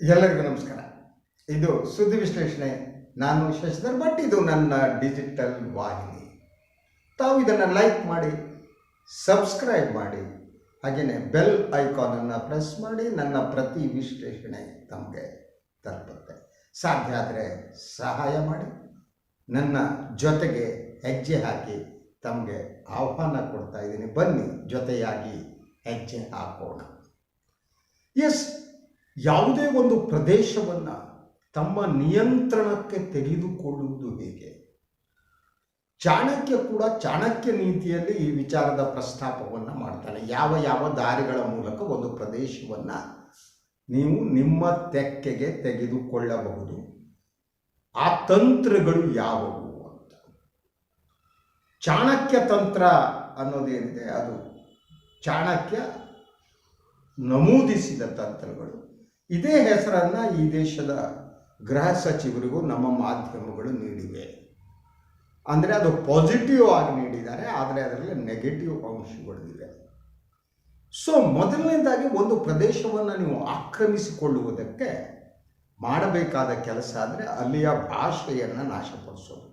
ಎಲ್ಲರಿಗೂ ನಮಸ್ಕಾರ. ಇದು ಸುದ್ದಿ ವಿಶ್ಲೇಷಣೆ. ನಾನು ಶಶಿಧರ್ ಭಟ್. ಇದು ನನ್ನ ಡಿಜಿಟಲ್ ವಾಹಿನಿ. ತಾವು ಇದನ್ನು ಲೈಕ್ ಮಾಡಿ ಸಬ್ಸ್ಕ್ರೈಬ್ ಮಾಡಿ ಹಾಗೆಯೇ ಬೆಲ್ ಐಕಾನನ್ನು ಪ್ರೆಸ್ ಮಾಡಿ, ನನ್ನ ಪ್ರತಿ ವಿಶ್ಲೇಷಣೆ ತಮಗೆ ತಲುಪುತ್ತೆ. ಸಾಧ್ಯ ಆದರೆ ಸಹಾಯ ಮಾಡಿ. ನನ್ನ ಜೊತೆಗೆ ಹೆಜ್ಜೆ ಹಾಕಿ ತಮಗೆ ಆಹ್ವಾನ ಕೊಡ್ತಾ ಇದ್ದೀನಿ. ಬನ್ನಿ, ಜೊತೆಯಾಗಿ ಹೆಜ್ಜೆ ಹಾಕೋಣ. ಎಸ್ ಯಾವುದೇ ಒಂದು ಪ್ರದೇಶವನ್ನು ತಮ್ಮ ನಿಯಂತ್ರಣಕ್ಕೆ ತೆಗೆದುಕೊಳ್ಳುವುದು ಹೇಗೆ? ಚಾಣಕ್ಯ ಕೂಡ ಚಾಣಕ್ಯ ನೀತಿಯಲ್ಲಿ ಈ ವಿಚಾರದ ಪ್ರಸ್ತಾಪವನ್ನು ಮಾಡ್ತಾನೆ. ಯಾವ ಯಾವ ದಾರಿಗಳ ಮೂಲಕ ಒಂದು ಪ್ರದೇಶವನ್ನು ನೀವು ನಿಮ್ಮ ತೆಕ್ಕೆಗೆ ತೆಗೆದುಕೊಳ್ಳಬಹುದು. ಆ ತಂತ್ರಗಳು ಯಾವುವು ಅಂತ. ಚಾಣಕ್ಯ ತಂತ್ರ ಅನ್ನೋದೇನಿದೆ? ಅದು ಚಾಣಕ್ಯ ನಮೂದಿಸಿದ ತಂತ್ರಗಳು. ಇದೇ ಹೆಸರನ್ನು ಈ ದೇಶದ ಗೃಹ ಸಚಿವರಿಗೂ ನಮ್ಮ ಮಾಧ್ಯಮಗಳು ನೀಡಿವೆ. ಅಂದರೆ ಅದು ಪಾಸಿಟಿವ್ ಆಗಿ ನೀಡಿದ್ದಾರೆ, ಆದರೆ ಅದರಲ್ಲಿ ನೆಗೆಟಿವ್ ಅಂಶಗಳಿವೆ. ಸೊ ಮೊದಲನೇದಾಗಿ ಒಂದು ಪ್ರದೇಶವನ್ನು ನೀವು ಆಕ್ರಮಿಸಿಕೊಳ್ಳುವುದಕ್ಕೆ ಮಾಡಬೇಕಾದ ಕೆಲಸ ಅಂದರೆ ಅಲ್ಲಿಯ ಭಾಷೆಯನ್ನು ನಾಶಪಡಿಸೋದು.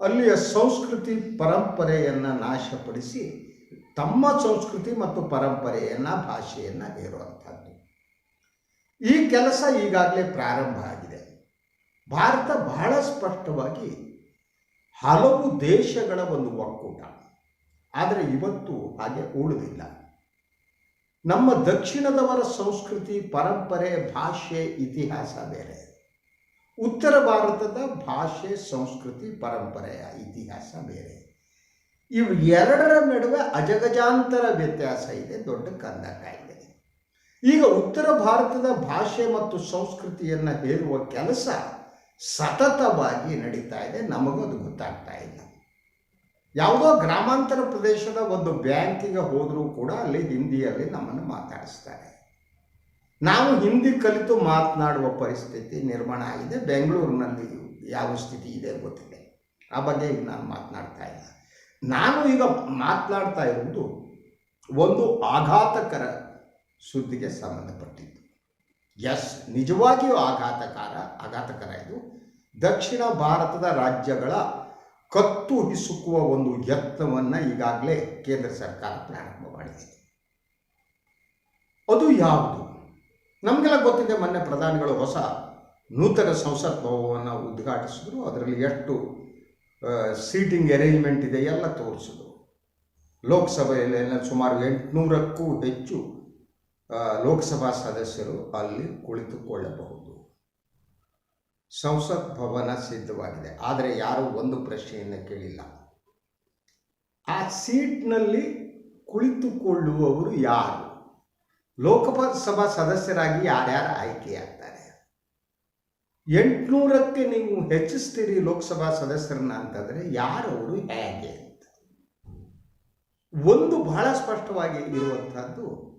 ಅಲ್ಲಿಯ ಸಂಸ್ಕೃತಿ ಪರಂಪರೆಯನ್ನು ನಾಶಪಡಿಸಿ ತಮ್ಮ ಸಂಸ್ಕೃತಿ ಮತ್ತು ಪರಂಪರೆಯನ್ನು ಭಾಷೆಯನ್ನು ಹೇರುವಂಥದ್ದು. ಈ ಕೆಲಸ ಈಗಾಗಲೇ ಪ್ರಾರಂಭ ಆಗಿದೆ. ಭಾರತ ಬಹಳ ಸ್ಪಷ್ಟವಾಗಿ ಹಲವು ದೇಶಗಳ ಒಂದು ಒಕ್ಕೂಟ. ಆದರೆ ಇವತ್ತು ಹಾಗೆ ಉಳಿದಿಲ್ಲ. ನಮ್ಮ ದಕ್ಷಿಣದವರ ಸಂಸ್ಕೃತಿ, ಪರಂಪರೆ, ಭಾಷೆ, ಇತಿಹಾಸ ಬೇರೆ. ಉತ್ತರ ಭಾರತದ ಭಾಷೆ, ಸಂಸ್ಕೃತಿ, ಪರಂಪರೆಯ ಇತಿಹಾಸ ಬೇರೆ. ಇವು ಎರಡರ ನಡುವೆ ಅಜಗಜಾಂತರ ವ್ಯತ್ಯಾಸ ಇದೆ, ದೊಡ್ಡ ಕಂದಕ ಇದೆ. ಈಗ ಉತ್ತರ ಭಾರತದ ಭಾಷೆ ಮತ್ತು ಸಂಸ್ಕೃತಿಯನ್ನು ಹೇರುವ ಕೆಲಸ ಸತತವಾಗಿ ನಡೀತಾ ಇದೆ. ನಮಗೂ ಗೊತ್ತಾಗ್ತಾ ಇಲ್ಲ. ಯಾವುದೋ ಗ್ರಾಮಾಂತರ ಪ್ರದೇಶದ ಒಂದು ಬ್ಯಾಂಕಿಗೆ ಹೋದರೂ ಕೂಡ ಅಲ್ಲಿ ಹಿಂದಿಯಲ್ಲಿ ನಮ್ಮನ್ನು ಮಾತಾಡಿಸ್ತಾರೆ. ನಾವು ಹಿಂದಿ ಕಲಿತು ಮಾತನಾಡುವ ಪರಿಸ್ಥಿತಿ ನಿರ್ಮಾಣ ಆಗಿದೆ. ಬೆಂಗಳೂರಿನಲ್ಲಿ ಯಾವ ಸ್ಥಿತಿ ಇದೆ ಗೊತ್ತಿದೆ. ಆ ಬಗ್ಗೆ ಈಗ ನಾನು ಮಾತನಾಡ್ತಾ ಇಲ್ಲ. ನಾನು ಈಗ ಮಾತನಾಡ್ತಾ ಇರುವುದು ಒಂದು ಆಘಾತಕರ ಸುದ್ದಿಗೆ ಸಂಬಂಧಪಟ್ಟಿದ್ದು. ಎಸ್, ನಿಜವಾಗಿಯೂ ಆಘಾತಕಾರ, ಆಘಾತಕರ ಇದು. ದಕ್ಷಿಣ ಭಾರತದ ರಾಜ್ಯಗಳ ಕತ್ತು ಹಿಸುಕುವ ಒಂದು ಯತ್ನವನ್ನು ಈಗಾಗಲೇ ಕೇಂದ್ರ ಸರ್ಕಾರ ಪ್ರಾರಂಭ ಮಾಡಿದೆ. ಅದು ಯಾವುದು? ನಮಗೆಲ್ಲ ಗೊತ್ತಿದೆ, ಮೊನ್ನೆ ಪ್ರಧಾನಿಗಳು ಹೊಸ ನೂತನ ಸಂಸತ್ ಭವನವನ್ನು ಉದ್ಘಾಟಿಸಿದ್ರು. ಅದರಲ್ಲಿ ಎಷ್ಟು ಸೀಟಿಂಗ್ ಅರೇಂಜ್ಮೆಂಟ್ ಇದೆ, ಎಲ್ಲ ತೋರಿಸಿದ್ರು. ಲೋಕಸಭೆಯಲ್ಲಿ ಸುಮಾರು ಎಂಟುನೂರಕ್ಕೂ ಹೆಚ್ಚು ಲೋಕಸಭಾ ಸದಸ್ಯರು ಅಲ್ಲಿ ಕುಳಿತುಕೊಳ್ಳಬಹುದು. ಸಂಸತ್ ಭವನ ಸಿದ್ಧವಾಗಿದೆ. ಆದರೆ ಯಾರೂ ಒಂದು ಪ್ರಶ್ನೆಯನ್ನು ಕೇಳಿಲ್ಲ. ಆ ಸೀಟ್ನಲ್ಲಿ ಕುಳಿತುಕೊಳ್ಳುವವರು ಯಾರು? ಲೋಕಸಭಾ ಸದಸ್ಯರಾಗಿ ಯಾರ್ಯಾರು ಆಯ್ಕೆಯಾಗ್ತಾರೆ? ಎಂಟುನೂರಕ್ಕೆ ನೀವು ಹೆಚ್ಚಿಸ್ತೀರಿ ಲೋಕಸಭಾ ಸದಸ್ಯರನ್ನ ಅಂತಂದರೆ ಯಾರವರು ಹೇಗೆ ಅಂತ. ಒಂದು ಬಹಳ ಸ್ಪಷ್ಟವಾಗಿ ಇರುವಂತಹದ್ದು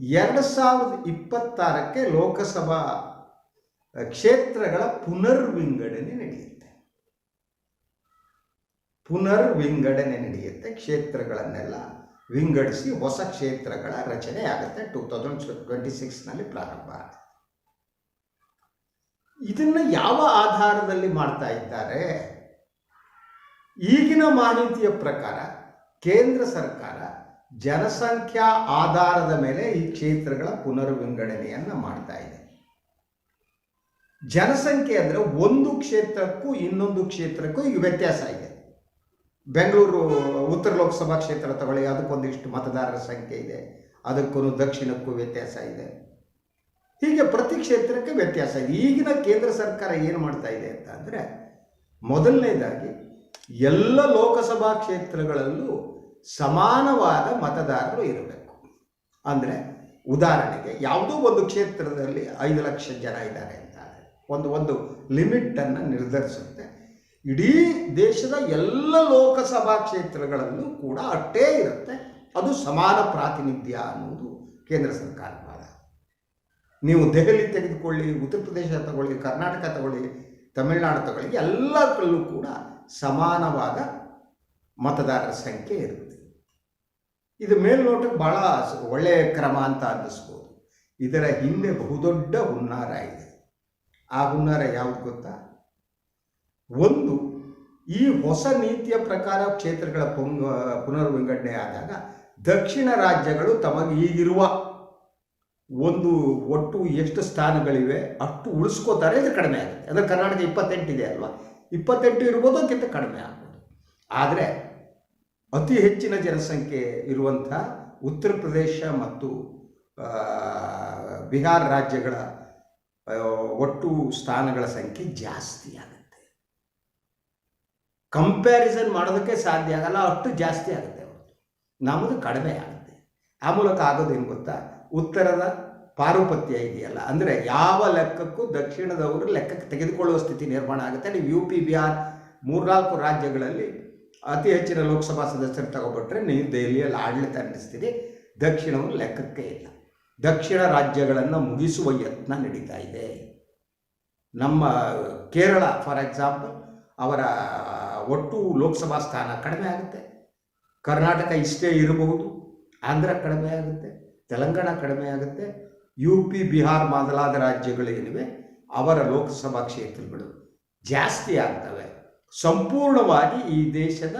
ಎರಡು ಸಾವಿರದ ಇಪ್ಪತ್ತಾರಕ್ಕೆ ಲೋಕಸಭಾ ಕ್ಷೇತ್ರಗಳ ಪುನರ್ವಿಂಗಡಣೆ ನಡೆಯುತ್ತೆ. ಪುನರ್ವಿಂಗಡಣೆ ನಡೆಯುತ್ತೆ ಕ್ಷೇತ್ರಗಳನ್ನೆಲ್ಲ. ವಿಂಗಡಿಸಿ ಹೊಸ ಕ್ಷೇತ್ರಗಳ ರಚನೆ ಆಗುತ್ತೆ. ಟೂ ತೌಸಂಡ್ ಟ್ವೆಂಟಿ ಸಿಕ್ಸ್ನಲ್ಲಿ ಪ್ರಾರಂಭ ಇದನ್ನು ಯಾವ ಆಧಾರದಲ್ಲಿ ಮಾಡ್ತಾ ಇದ್ದಾರೆ? ಈಗಿನ ಮಾಹಿತಿಯ ಪ್ರಕಾರ ಕೇಂದ್ರ ಸರ್ಕಾರ ಜನಸಂಖ್ಯಾ ಆಧಾರದ ಮೇಲೆ ಈ ಕ್ಷೇತ್ರಗಳ ಪುನರ್ವಿಂಗಡಣೆಯನ್ನು ಮಾಡ್ತಾ ಇದೆ. ಜನಸಂಖ್ಯೆ ಅಂದರೆ ಒಂದು ಕ್ಷೇತ್ರಕ್ಕೂ ಇನ್ನೊಂದು ಕ್ಷೇತ್ರಕ್ಕೂ ಈ ವ್ಯತ್ಯಾಸ ಇದೆ. ಬೆಂಗಳೂರು ಉತ್ತರ ಲೋಕಸಭಾ ಕ್ಷೇತ್ರ ತಗೊಳ್ಳಿ, ಅದಕ್ಕೊಂದಿಷ್ಟು ಮತದಾರರ ಸಂಖ್ಯೆ ಇದೆ ಅದಕ್ಕೂ ದಕ್ಷಿಣಕ್ಕೂ ವ್ಯತ್ಯಾಸ ಇದೆ. ಹೀಗೆ ಪ್ರತಿ ಕ್ಷೇತ್ರಕ್ಕೆ ವ್ಯತ್ಯಾಸ ಇದೆ. ಈಗಿನ ಕೇಂದ್ರ ಸರ್ಕಾರ ಏನು ಮಾಡ್ತಾ ಇದೆ ಅಂತ ಅಂದರೆ, ಮೊದಲನೇದಾಗಿ ಎಲ್ಲ ಲೋಕಸಭಾ ಕ್ಷೇತ್ರಗಳಲ್ಲೂ ಸಮಾನವಾದ ಮತದಾರರು ಇರಬೇಕು. ಅಂದರೆ ಉದಾಹರಣೆಗೆ ಯಾವುದೋ ಒಂದು ಕ್ಷೇತ್ರದಲ್ಲಿ ಐದು ಲಕ್ಷ ಜನ ಇದ್ದಾರೆ ಅಂತ ಒಂದು ಒಂದು ಲಿಮಿಟನ್ನು ನಿರ್ಧರಿಸುತ್ತೆ. ಇಡೀ ದೇಶದ ಎಲ್ಲ ಲೋಕಸಭಾ ಕ್ಷೇತ್ರಗಳಲ್ಲೂ ಕೂಡ ಅಷ್ಟೇ ಇರುತ್ತೆ. ಅದು ಸಮಾನ ಪ್ರಾತಿನಿಧ್ಯ ಅನ್ನೋದು ಕೇಂದ್ರ ಸರ್ಕಾರದ ವಾದ. ನೀವು ದೆಹಲಿ ತೆಗೆದುಕೊಳ್ಳಿ, ಉತ್ತರ ಪ್ರದೇಶ ತಗೊಳ್ಳಿ, ಕರ್ನಾಟಕ ತಗೊಳ್ಳಿ, ತಮಿಳುನಾಡು ತಗೊಳ್ಳಿ, ಎಲ್ಲದರಲ್ಲೂ ಕೂಡ ಸಮಾನವಾದ ಮತದಾರರ ಸಂಖ್ಯೆ ಇರುತ್ತೆ. ಇದು ಮೇಲ್ನೋಟಕ್ಕೆ ಭಾಳ ಒಳ್ಳೆಯ ಕ್ರಮ ಅಂತ ಅನ್ನಿಸ್ಬೋದು. ಇದರ ಹಿಂದೆ ಬಹುದೊಡ್ಡ ಹುನ್ನಾರ ಇದೆ. ಆ ಹುನ್ನಾರ ಯಾವುದು ಗೊತ್ತಾ? ಒಂದು, ಈ ಹೊಸ ನೀತಿಯ ಪ್ರಕಾರ ಕ್ಷೇತ್ರಗಳ ಪುನರ್ವಿಂಗಡಣೆ ಆದಾಗ ದಕ್ಷಿಣ ರಾಜ್ಯಗಳು ತಮಗೆ ಈಗಿರುವ ಒಂದು ಒಟ್ಟು ಎಷ್ಟು ಸ್ಥಾನಗಳಿವೆ ಅಷ್ಟು ಉಳಿಸ್ಕೋತಾರೆ ಇದು ಕಡಿಮೆ ಆಗುತ್ತೆ. ಅಂದರೆ ಕರ್ನಾಟಕ ಇಪ್ಪತ್ತೆಂಟಿದೆ ಅಲ್ವಾ? ಇಪ್ಪತ್ತೆಂಟು ಇರ್ಬೋದು, ಅದಕ್ಕಿಂತ ಕಡಿಮೆ ಆಗ್ಬೋದು. ಆದರೆ ಅತಿ ಹೆಚ್ಚಿನ ಜನಸಂಖ್ಯೆ ಇರುವಂಥ ಉತ್ತರ ಪ್ರದೇಶ ಮತ್ತು ಬಿಹಾರ ರಾಜ್ಯಗಳ ಒಟ್ಟು ಸ್ಥಾನಗಳ ಸಂಖ್ಯೆ ಜಾಸ್ತಿ ಆಗುತ್ತೆ. ಕಂಪ್ಯಾರಿಸನ್ ಮಾಡೋದಕ್ಕೆ ಸಾಧ್ಯ ಆಗಲ್ಲ ಅಷ್ಟು ಜಾಸ್ತಿ ಆಗುತ್ತೆ ನಮ್ಮದು ಕಡಿಮೆ ಆಗುತ್ತೆ. ಆ ಮೂಲಕ ಆಗೋದೇನು ಗೊತ್ತಾ? ಉತ್ತರದ ಪಾರುಪತ್ಯ ಇದೆಯಲ್ಲ, ಅಂದರೆ ಯಾವ ಲೆಕ್ಕಕ್ಕೂ ದಕ್ಷಿಣದವರು ಲೆಕ್ಕಕ್ಕೆ ತೆಗೆದುಕೊಳ್ಳುವ ಸ್ಥಿತಿ ನಿರ್ಮಾಣ ಆಗುತ್ತೆ. ನೀವು ಯು ಪಿ ಬಿಹಾರ್ ಮೂರ್ನಾಲ್ಕು ರಾಜ್ಯಗಳಲ್ಲಿ ಅತಿ ಹೆಚ್ಚಿನ ಲೋಕಸಭಾ ಸದಸ್ಯರು ತಗೊಬಿಟ್ರೆ ನೀವು ದೆಹಲಿಯಲ್ಲಿ ಆಡಳಿತ ನಡೆಸ್ತೀರಿ. ದಕ್ಷಿಣವು ಲೆಕ್ಕಕ್ಕೆ ಇಲ್ಲ. ದಕ್ಷಿಣ ರಾಜ್ಯಗಳನ್ನು ಮುಗಿಸುವ ಯತ್ನ ನಡೀತಾ ಇದೆ. ನಮ್ಮ ಕೇರಳ ಫಾರ್ ಎಕ್ಸಾಂಪಲ್ ಅವರ ಒಟ್ಟು ಲೋಕಸಭಾ ಸ್ಥಾನ ಕಡಿಮೆ ಆಗುತ್ತೆ. ಕರ್ನಾಟಕ ಇಷ್ಟೇ ಇರಬಹುದು. ಆಂಧ್ರ ಕಡಿಮೆ ಆಗುತ್ತೆ. ತೆಲಂಗಾಣ ಕಡಿಮೆ ಆಗುತ್ತೆ. ಯು ಪಿ ಬಿಹಾರ್ ಮೊದಲಾದ ರಾಜ್ಯಗಳೇನಿವೆ, ಅವರ ಲೋಕಸಭಾ ಕ್ಷೇತ್ರಗಳು ಜಾಸ್ತಿ ಆಗ್ತವೆ. ಸಂಪೂರ್ಣವಾಗಿ ಈ ದೇಶದ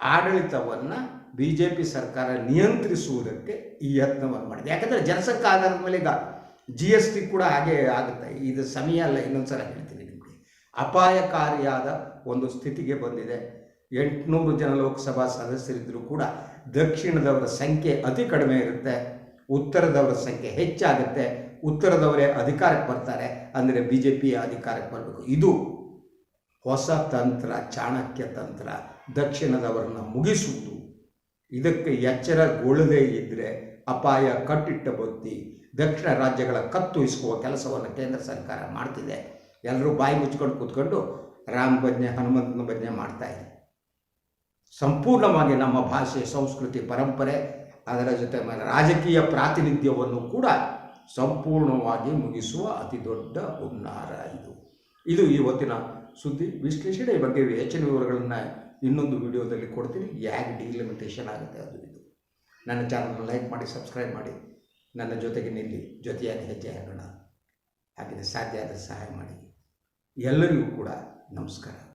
ಆಡಳಿತವನ್ನು ಬಿ ಜೆ ಪಿ ಸರ್ಕಾರ ನಿಯಂತ್ರಿಸುವುದಕ್ಕೆ ಈ ಯತ್ನವನ್ನು ಮಾಡಿದೆ. ಯಾಕಂದರೆ ಜನಸಂಖ್ಯೆ ಆಧಾರದ ಮೇಲೆ ಈಗ ಜಿ ಎಸ್ ಟಿ ಕೂಡ ಹಾಗೆ ಆಗುತ್ತೆ. ಇದು ಸಮಯ ಅಲ್ಲ ಇನ್ನೊಂದು ಸಲ ಹೇಳ್ತೀನಿ ನಿಮಗೆ. ಅಪಾಯಕಾರಿಯಾದ ಒಂದು ಸ್ಥಿತಿಗೆ ಬಂದಿದೆ. ಎಂಟುನೂರು ಜನ ಲೋಕಸಭಾ ಸದಸ್ಯರಿದ್ದರೂ ಕೂಡ ದಕ್ಷಿಣದವರ ಸಂಖ್ಯೆ ಅತಿ ಕಡಿಮೆ ಇರುತ್ತೆ. ಉತ್ತರದವರ ಸಂಖ್ಯೆ ಹೆಚ್ಚಾಗುತ್ತೆ. ಉತ್ತರದವರೇ ಅಧಿಕಾರಕ್ಕೆ ಬರ್ತಾರೆ. ಅಂದರೆ ಬಿ ಜೆ ಪಿ ಅಧಿಕಾರಕ್ಕೆ ಬರಬೇಕು. ಇದು ಹೊಸ ತಂತ್ರ, ಚಾಣಕ್ಯ ತಂತ್ರ ದಕ್ಷಿಣದವರನ್ನ ಮುಗಿಸುವುದು. ಇದಕ್ಕೆ ಎಚ್ಚರಗೊಳ್ಳದೇ ಇದ್ದರೆ ಅಪಾಯ ಕಟ್ಟಿಟ್ಟ ಬತ್ತಿ ದಕ್ಷಿಣ ರಾಜ್ಯಗಳ ಕತ್ತು ಇಸ್ಕುವ ಕೆಲಸವನ್ನು ಕೇಂದ್ರ ಸರ್ಕಾರ ಮಾಡ್ತಿದೆ. ಎಲ್ಲರೂ ಬಾಯಿ ಮುಚ್ಕೊಂಡು ಕೂತ್ಕೊಂಡು ರಾಮ ಭಜ್ಞೆ ಹನುಮಂತನ ಭಜ್ಞೆ ಮಾಡ್ತಾ ಇದೆ. ಸಂಪೂರ್ಣವಾಗಿ ನಮ್ಮ ಭಾಷೆ, ಸಂಸ್ಕೃತಿ, ಪರಂಪರೆ, ಅದರ ಜೊತೆ ರಾಜಕೀಯ ಪ್ರಾತಿನಿಧ್ಯವನ್ನು ಕೂಡ ಸಂಪೂರ್ಣವಾಗಿ ಮುಗಿಸುವ ಅತಿ ದೊಡ್ಡ ಹುನ್ನಾರ ಇದು. ಇದು ಇವತ್ತಿನ ಸುದ್ದಿ ವಿಶ್ಲೇಷಣೆ ಬಗ್ಗೆ ಹೆಚ್ಚಿನ ವಿವರಗಳನ್ನು ಇನ್ನೊಂದು ವಿಡಿಯೋದಲ್ಲಿ ಕೊಡ್ತೀನಿ. ಹೇಗೆ ಡಿಲಿಮಿಟೇಷನ್ ಆಗುತ್ತೆ ಅದು ಇದು. ನನ್ನ ಚಾನಲ್ನ ಲೈಕ್ ಮಾಡಿ ಸಬ್ಸ್ಕ್ರೈಬ್ ಮಾಡಿ. ನನ್ನ ಜೊತೆಗೆ ನಿಲ್ಲಿ, ಜೊತೆಯಾಗಿ ಹೆಜ್ಜೆ ಹಾಕೋಣ. ಹಾಗೆ ಸಾಧ್ಯ ಆದರೆ ಸಹಾಯ ಮಾಡಿ. ಎಲ್ಲರಿಗೂ ಕೂಡ ನಮಸ್ಕಾರ.